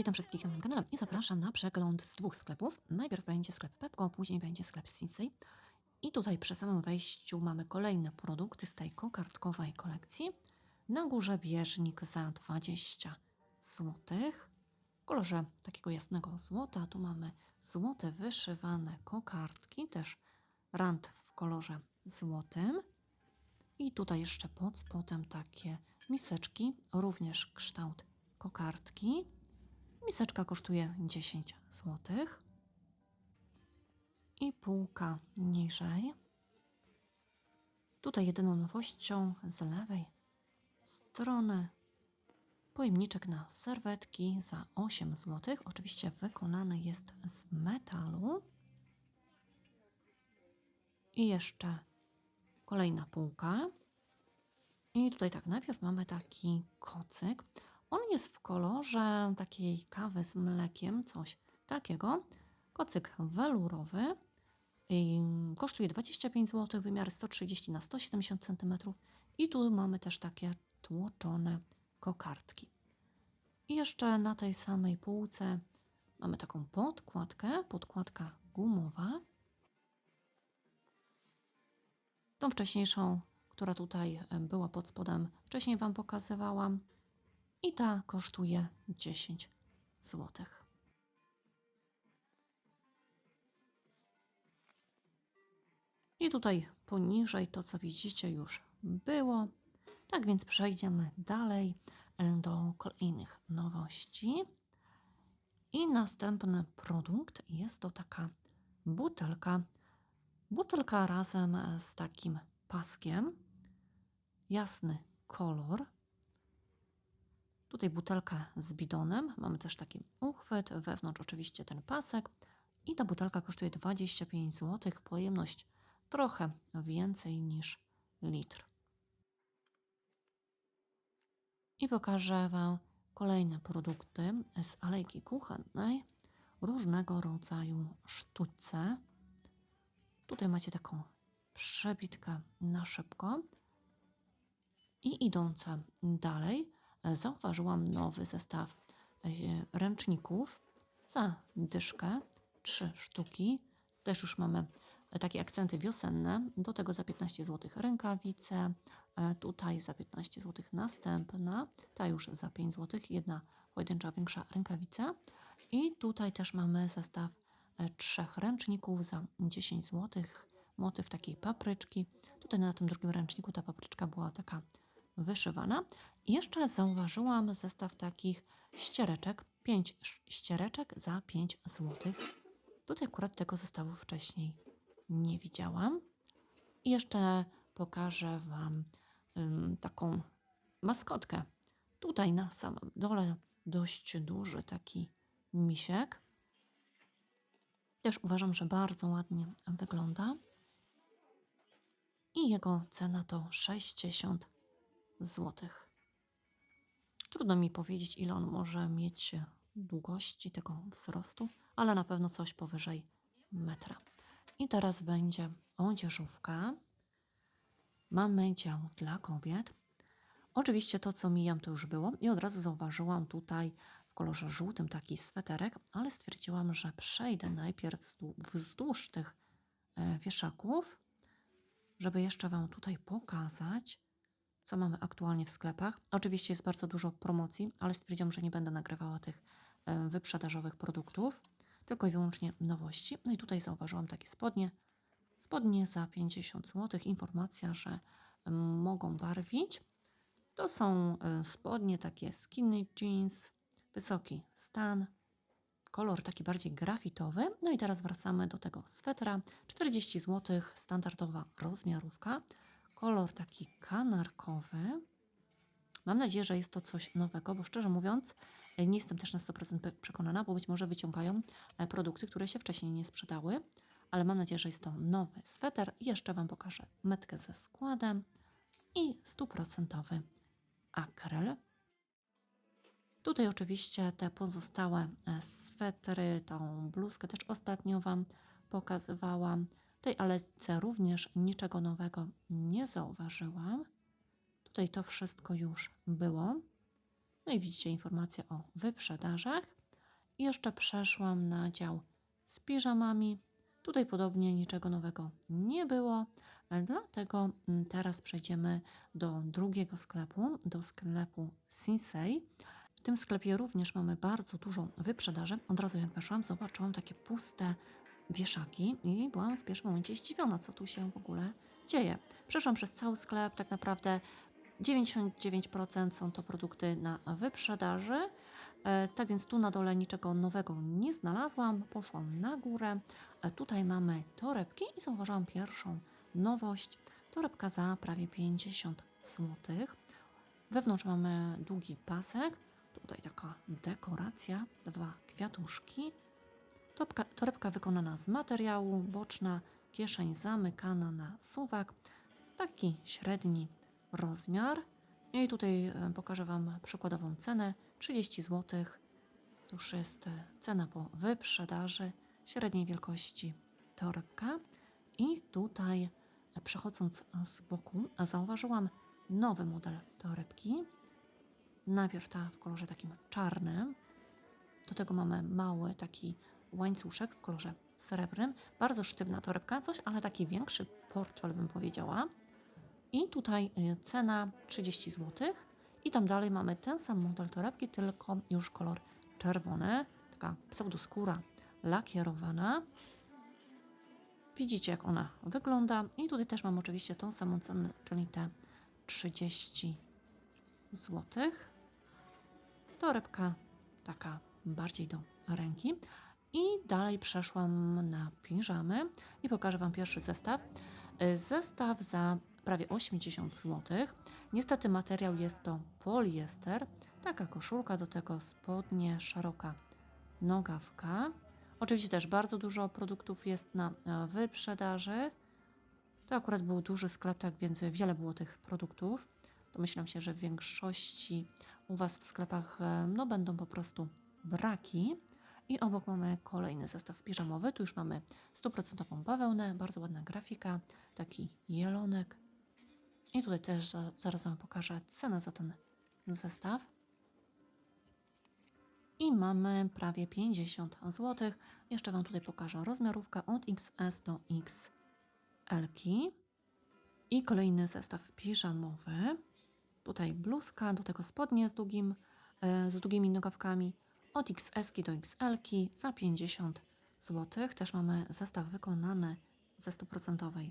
Witam wszystkich na moim kanale i zapraszam na przegląd z dwóch sklepów. Najpierw będzie sklep Pepko, później będzie sklep Sinsei. I tutaj przy samym wejściu mamy kolejne produkty z tej kokardkowej kolekcji. Na górze bieżnik za 20 zł. W kolorze takiego jasnego złota. Tu mamy złote wyszywane kokardki, też rand w kolorze złotym. I tutaj jeszcze pod spodem takie miseczki, również kształt kokardki. Miseczka kosztuje 10 zł. I półka niżej. Tutaj jedyną nowością z lewej strony pojemniczek na serwetki za 8 zł. Oczywiście wykonany jest z metalu. I jeszcze kolejna półka. I tutaj tak, najpierw mamy taki kocyk. On jest w kolorze takiej kawy z mlekiem, coś takiego. Kocyk welurowy. I kosztuje 25 zł, wymiar 130 na 170 cm. I tu mamy też takie tłoczone kokardki. I jeszcze na tej samej półce mamy taką podkładkę, podkładka gumowa. Tą wcześniejszą, która tutaj e, była pod spodem, wcześniej Wam pokazywałam. I ta kosztuje 10 zł. I tutaj poniżej to, co widzicie, już było. Tak więc przejdziemy dalej e, do kolejnych nowości. I następny produkt jest to taka butelka. Butelka razem z takim paskiem. Jasny kolor. Tutaj butelka z bidonem. Mamy też taki uchwyt. Wewnątrz oczywiście ten pasek. I ta butelka kosztuje 25 zł. Pojemność trochę więcej niż litr. I pokażę Wam kolejne produkty z alejki kuchennej. Różnego rodzaju sztućce. Tutaj macie taką przebitkę na szybko. I idące dalej, zauważyłam nowy zestaw e, ręczników za dyszkę, trzy sztuki. Też już mamy takie akcenty wiosenne. Do tego za 15 zł rękawice, e, tutaj za 15 zł następna, ta już za 5 zł, jedna pojedyncza większa rękawica. I tutaj też mamy zestaw e, trzech ręczników za 10 zł. Motyw takiej papryczki. Tutaj na tym drugim ręczniku ta papryczka była taka wyszywana. Jeszcze zauważyłam zestaw takich ściereczek. 5 ściereczek za 5 zł. Tutaj akurat tego zestawu wcześniej nie widziałam. I jeszcze pokażę Wam ym, taką maskotkę. Tutaj na samym dole dość duży taki misiek. Też uważam, że bardzo ładnie wygląda. I jego cena to 60 zł. Trudno mi powiedzieć, ile on może mieć długości tego wzrostu, ale na pewno coś powyżej metra. I teraz będzie odzieżówka. Mamy dział dla kobiet. Oczywiście to, co mijam, to już było. I od razu zauważyłam tutaj w kolorze żółtym taki sweterek, ale stwierdziłam, że przejdę najpierw wzdłuż, tych e, wieszaków, żeby jeszcze Wam tutaj pokazać, co mamy aktualnie w sklepach. Oczywiście jest bardzo dużo promocji, ale stwierdziłam, że nie będę nagrywała tych wyprzedażowych produktów tylko i wyłącznie nowości. No i tutaj zauważyłam takie spodnie. Spodnie za 50 zł. Informacja, że mogą barwić. To są e, spodnie takie skinny jeans, wysoki stan, kolor taki bardziej grafitowy. No i teraz wracamy do tego swetra. 40 zł, standardowa rozmiarówka. Kolor taki kanarkowy. Mam nadzieję, że jest to coś nowego, bo szczerze mówiąc, e, nie jestem też na 100% przekonana, bo być może wyciągają e, produkty, które się wcześniej nie sprzedały, ale mam nadzieję, że jest to nowy sweter. Jeszcze Wam pokażę metkę ze składem i stuprocentowy akryl. Tutaj oczywiście te pozostałe e, swetry, tą bluzkę też ostatnio Wam pokazywałam. Tej alece również niczego nowego nie zauważyłam. Tutaj to wszystko już było. No i widzicie informację o wyprzedażach. I jeszcze przeszłam na dział z piżamami. Tutaj podobnie niczego nowego nie było, dlatego mm, teraz przejdziemy do drugiego sklepu, do sklepu Sinsei. W tym sklepie również mamy bardzo dużo wyprzedaży. Od razu jak weszłam, zobaczyłam takie puste wieszaki i byłam w pierwszym momencie zdziwiona, co tu się w ogóle dzieje. Przeszłam przez cały sklep, tak naprawdę 99% są to produkty na wyprzedaży. E, tak więc tu na dole niczego nowego nie znalazłam. Poszłam na górę. E, tutaj mamy torebki i zauważyłam pierwszą nowość. Torebka za prawie 50 zł. Wewnątrz mamy długi pasek. Tutaj taka dekoracja, dwa kwiatuszki. Torebka, torebka wykonana z materiału, boczna kieszeń zamykana na suwak. Taki średni rozmiar. I tutaj e, pokażę Wam przykładową cenę 30 zł. To już jest e, cena po wyprzedaży średniej wielkości torebka. I tutaj e, przechodząc z boku zauważyłam nowy model torebki. Najpierw ta w kolorze takim czarnym. Do tego mamy mały taki łańcuszek w kolorze srebrnym. Bardzo sztywna torebka, coś, ale taki większy portfel bym powiedziała. I tutaj y, cena 30 zł. I tam dalej mamy ten sam model torebki, tylko już kolor czerwony. Taka pseudoskóra lakierowana. Widzicie, jak ona wygląda. I tutaj też mam oczywiście tą samą cenę, czyli te 30 zł. Torebka taka bardziej do ręki. I dalej przeszłam na piżamy i pokażę Wam pierwszy zestaw. Y, Zestaw za prawie 80 zł. Niestety materiał jest to poliester. Taka koszulka, do tego spodnie, szeroka nogawka. Oczywiście też bardzo dużo produktów jest na e, wyprzedaży. To akurat był duży sklep, tak więc wiele było tych produktów. Domyślam się, że w większości u Was w sklepach e, no, będą po prostu braki. I obok mamy kolejny zestaw piżamowy. Tu już mamy 100% bawełnę, bardzo ładna grafika, taki jelonek. I tutaj też za, zaraz Wam pokażę cenę za ten zestaw. I mamy prawie 50 zł. Jeszcze Wam tutaj pokażę rozmiarówkę od XS do XL. I kolejny zestaw piżamowy. Tutaj bluzka, do tego spodnie z, długim, e, z długimi nogawkami od XS do XL za 50 zł. Też mamy zestaw wykonany ze 100%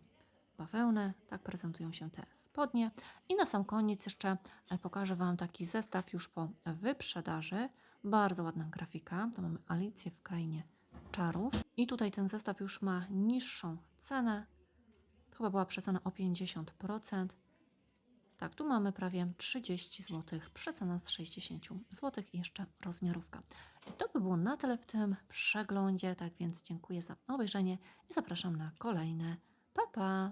bawełny. Tak prezentują się te spodnie. I na sam koniec jeszcze e, pokażę Wam taki zestaw już po wyprzedaży. Bardzo ładna grafika. To mamy Alicję w Krainie Czarów. I tutaj ten zestaw już ma niższą cenę. Chyba była przecena o 50%. Tak, tu mamy prawie 30 zł, przecena z 60 zł i jeszcze rozmiarówka. I to by było na tyle w tym przeglądzie, tak więc dziękuję za obejrzenie i zapraszam na kolejne. Pa, pa!